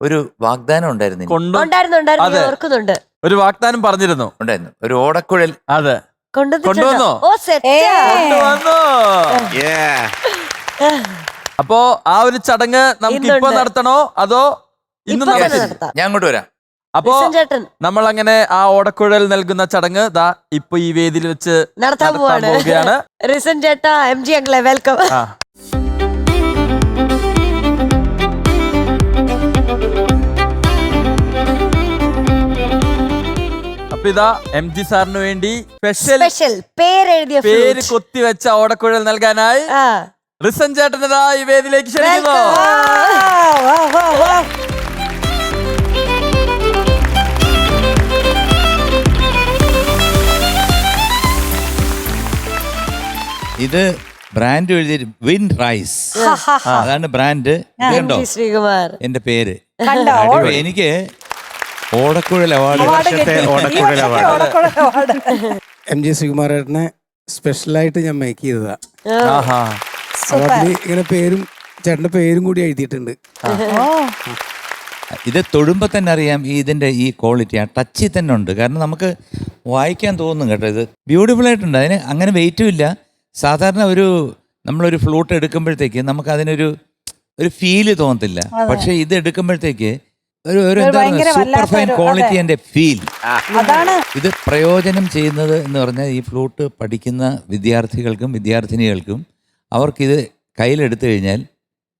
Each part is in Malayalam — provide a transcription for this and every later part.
ഒരു വാഗ്ദാനം ഉണ്ടായിരുന്നു എനിക്ക്. കൊണ്ടു ഉണ്ടായിരുന്നു ഉണ്ടായിരുന്നു അതെ. ഞാൻ ഓർക്കുന്നുണ്ട്. ഒരു വാഗ്ദാനം പറഞ്ഞിരുന്നു. ഉണ്ടായിരുന്നു. ഒരു ഓടക്കുഴൽ. അതെ? കൊണ്ടുവന്നോ? ഓ സെറ്റ്. കൊണ്ടുവന്നു? അപ്പോ ആ ഒരു ചടങ്ങ് നമുക്ക് ഇപ്പൊ ഇന്നുണ്ട്. നടത്തണോ? അതോ ഇന്ന് ഇപ്പൊ തന്നെ നടത്തി. നടത്താം. ഞാൻ അങ്ങോട്ട് വരാം. അപ്പോ ചേട്ടൻ. നമ്മൾ അങ്ങനെ ആ ഓടക്കുഴൽ നൽകുന്ന ചടങ്ങ് ദാ ഇപ്പൊ ഈ വേദിയിൽ വെച്ച് നടത്താൻ നടത്താൻ പോവാണ്. പോവുകയാണ്. റിസൻ ചേട്ടാ എം ജി അങ്കിളെ വെൽക്കം. ആ. അപ്പൊ ഇതാ എം ജി സാറിന് വേണ്ടി സ്പെഷ്യൽ സ്പെഷ്യൽ പേരെഴുതിയ പേര് കൊത്തിവെച്ച കൊത്തി വെച്ച ഓടക്കുഴൽ നൽകാനായി റിസൻ ചേട്ടനതാ ഈ വേദിയിലേക്ക് ക്ഷണിക്കുന്നു. ഇത് ബ്രാൻഡ് എഴുതി വിൻ റൈസ് അതാണ് ബ്രാൻഡ് എന്റെ പേര്. കണ്ടോ? എനിക്ക് ഓടക്കുഴൽ അവാർഡ്. ഓടക്കുഴൽ അവാർഡ്. എം ജി ശ്രീകുമാരേട്ടനെ സ്പെഷ്യലായിട്ട് ഞാൻ മേക്ക് ചെയ്തതാ. ആഹാ. സൂപ്പർ. അവാർഡിൽ ഇങ്ങനെ പേരും ചേട്ടന്റെ പേരും കൂടി എഴുതിയിട്ടുണ്ട്. ഓ, ഇത് തൊടുമ്പോൾ തന്നെ അറിയാം ഈ ഇതിന്റെ ഈ ക്വാളിറ്റി ആ. ടച്ചിൽ തന്നെ ഉണ്ട്. കാരണം നമുക്ക് വായിക്കാൻ തോന്നും കേട്ടോ ഇത്. ബ്യൂട്ടിഫുൾ ആയിട്ടുണ്ട്. അതിന് അങ്ങനെ വെയിറ്റും ഇല്ല. സാധാരണ ഒരു നമ്മളൊരു ഫ്ലൂട്ട് എടുക്കുമ്പോഴത്തേക്ക് നമുക്ക് അതിനൊരു ഒരു ഫീൽ തോന്നത്തില്ല. പക്ഷേ ഇത് എടുക്കുമ്പോഴത്തേക്ക് ഒരു ഒരു ഭയങ്കര സൂപ്പർ ഫൈൻ ക്വാളിറ്റി അതെ. ഫീൽ അതാണ്. ഇത് പ്രയോജനം ചെയ്യുന്നത് എന്ന് പറഞ്ഞാൽ ഈ ഫ്ലൂട്ട് പഠിക്കുന്ന വിദ്യാർത്ഥികൾക്കും വിദ്യാർത്ഥിനികൾക്കും അവർക്കിത് കയ്യിലെടുത്തു കഴിഞ്ഞാൽ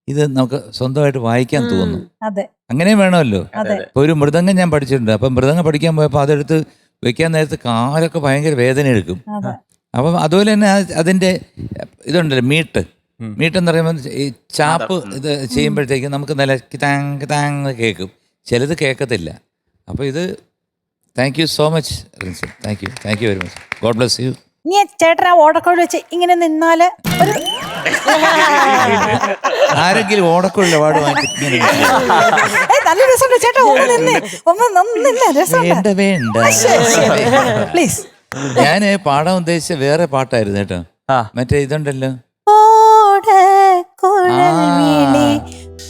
ഇത് നമുക്ക് സ്വന്തമായിട്ട് വായിക്കാൻ തോന്നും. അതെ. അങ്ങനെയും വേണമല്ലോ. അതെ. ഇപ്പോൾ ഒരു മൃദംഗം ഞാൻ പഠിച്ചിട്ടുണ്ട്. അപ്പം മൃദംഗം പഠിക്കാൻ പോയപ്പോൾ അതെടുത്ത് വെക്കാൻ നേരത്ത് കാലൊക്കെ ഭയങ്കര വേദന എടുക്കും. അതെ. അപ്പം അതുപോലെ തന്നെ ആ- അതിന്റെ ഇതുണ്ടല്ലോ മീട്ട്. മീട്ടെന്ന് മീട്ട് എന്ന് പറയുമ്പോൾ ഈ ചാപ്പ് ഇത് ചെയ്യുമ്പോഴത്തേക്കും നമുക്ക് നല്ല കിതാങ് കിതാങ് കേൾക്കും. ചിലത് കേൾക്കത്തില്ല. അപ്പോൾ ഇത് thank you so much Rinson thank you thank you very much God bless you നീ ചേട്ടൻ ആ ഓടക്കോട് വെച്ച് ഇങ്ങനെ നിന്നാൽ ഒരു ആരെങ്കിലും ഓടക്കുള്ള അവാർഡ് നല്ല രസമുണ്ട്. ചേട്ടാ ഒന്ന് നിന്നേ. ഒന്ന് നന്നില്ല രസമുണ്ട്. വേണ്ട വേണ്ട. പ്ലീസ് ഞാൻ പാടാൻ ഉദ്ദേശിച്ച വേറെ പാട്ടായിരുന്നു കേട്ടോ ആ. മറ്റേ ഇതുണ്ടല്ലോ. ഓടക്കുഴൽ വിളി.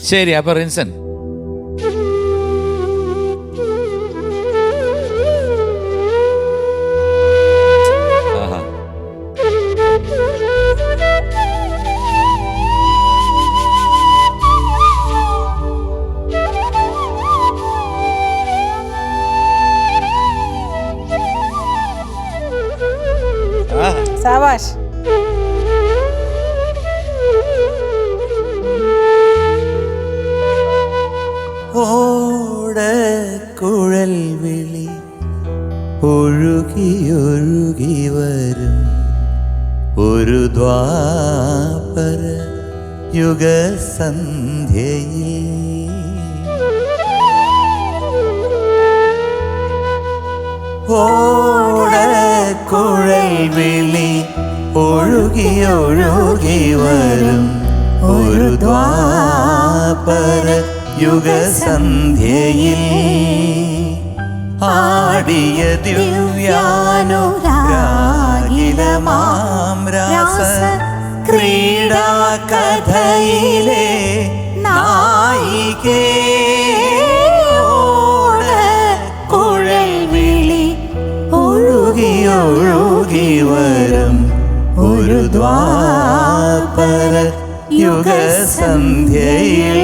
ശരി അപ്പൊ റിൻസൺ. സാവാഷ് ഓടക്കുഴൽ വിളി ഒഴുകി ഒഴുകി വരും. ഒരു ദ്വാപര യുഗസന്ധ്യയിൽ ഓടക്കുഴൽ വിളി ഒഴുകി ഒഴുകി വരും. ഒരു ദ്വാപര യുഗസന്ധ്യയിൽ ആടിയ ദിവ്യാനുരാഗിലമാം ക്രീഡാ കഥയിലെ നായികേ. ഒരു ദ്വാപര യുഗസന്ധ്യയിൽ.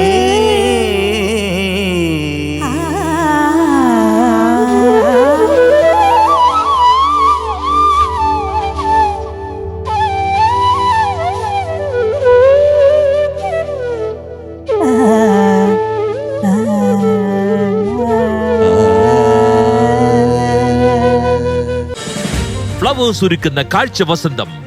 ഫ്ലവേഴ്സ് ഒരുക്കുന്ന കാഴ്ച വസന്തം.